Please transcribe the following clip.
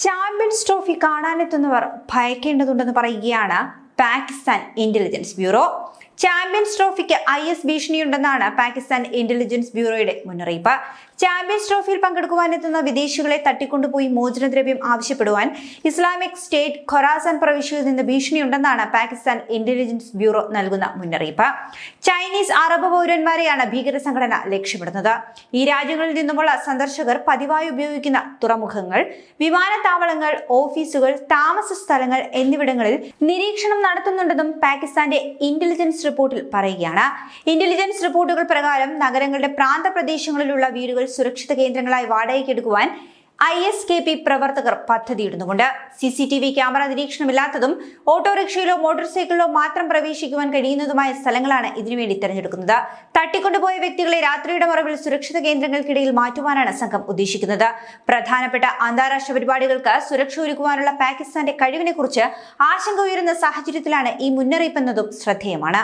Champions trophy കാണാനെത്തുന്നവർ ഭയക്കേണ്ടതുണ്ടെന്ന് പറയുകയാണ് പാകിസ്ഥാൻ ഇന്റലിജൻസ് ബ്യൂറോ ചാമ്പ്യൻസ് ട്രോഫിക്ക് ഐ എസ് ഭീഷണിയുണ്ടെന്നാണ് പാകിസ്ഥാൻ ഇന്റലിജൻസ് ബ്യൂറോയുടെ മുന്നറിയിപ്പ്. ചാമ്പ്യൻസ് ട്രോഫിയിൽ പങ്കെടുക്കുവാനെത്തുന്ന വിദേശികളെ തട്ടിക്കൊണ്ടുപോയി മോചനദ്രവ്യം ആവശ്യപ്പെടുവാൻ ഇസ്ലാമിക് സ്റ്റേറ്റ് ഖൊറാസാൻ പ്രവിശ്യയിൽ നിന്ന് ഭീഷണിയുണ്ടെന്നാണ് പാകിസ്ഥാൻ ഇന്റലിജൻസ് ബ്യൂറോ നൽകുന്ന മുന്നറിയിപ്പ്. ചൈനീസ് അറബ് പൗരന്മാരെയാണ് ഭീകര സംഘടന ലക്ഷ്യമിടുന്നത്. ഈ രാജ്യങ്ങളിൽ നിന്നുമുള്ള സന്ദർശകർ പതിവായി ഉപയോഗിക്കുന്ന തുറമുഖങ്ങൾ വിമാനത്താവളങ്ങൾ ഓഫീസുകൾ താമസ സ്ഥലങ്ങൾ എന്നിവിടങ്ങളിൽ നിരീക്ഷണം നടത്തുന്നുണ്ടെന്നും പാകിസ്ഥാന്റെ ഇന്റലിജൻസ് റിപ്പോർട്ടിൽ പറയുകയാണ്. ഇന്റലിജൻസ് റിപ്പോർട്ടുകൾ പ്രകാരം നഗരങ്ങളുടെ പ്രാന്തപ്രദേശങ്ങളിലുള്ള വീടുകൾ സുരക്ഷിത കേന്ദ്രങ്ങളായി വാടകയ്ക്കെടുക്കുവാൻ ഐ എസ് കെ പി പ്രവർത്തകർ പദ്ധതിയിടുന്നുമുണ്ട്. C C T V camera നിരീക്ഷണമില്ലാത്തതും ഓട്ടോറിക്ഷയിലോ മോട്ടോർ സൈക്കിളിലോ മാത്രം പ്രവേശിക്കുവാൻ കഴിയുന്നതുമായ സ്ഥലങ്ങളാണ് ഇതിനുവേണ്ടി തെരഞ്ഞെടുക്കുന്നത്. തട്ടിക്കൊണ്ടുപോയ വ്യക്തികളെ രാത്രിയുടെ മറവിൽ സുരക്ഷിത കേന്ദ്രങ്ങൾക്കിടയിൽ മാറ്റുവാനാണ് സംഘം ഉദ്ദേശിക്കുന്നത്. പ്രധാനപ്പെട്ട അന്താരാഷ്ട്ര പരിപാടികൾക്ക് സുരക്ഷ ഒരുക്കുവാനുള്ള പാകിസ്ഥാന്റെ കഴിവിനെക്കുറിച്ച് ആശങ്ക ഉയരുന്ന സാഹചര്യത്തിലാണ് ഈ മുന്നറിയിപ്പെന്നതും ശ്രദ്ധേയമാണ്.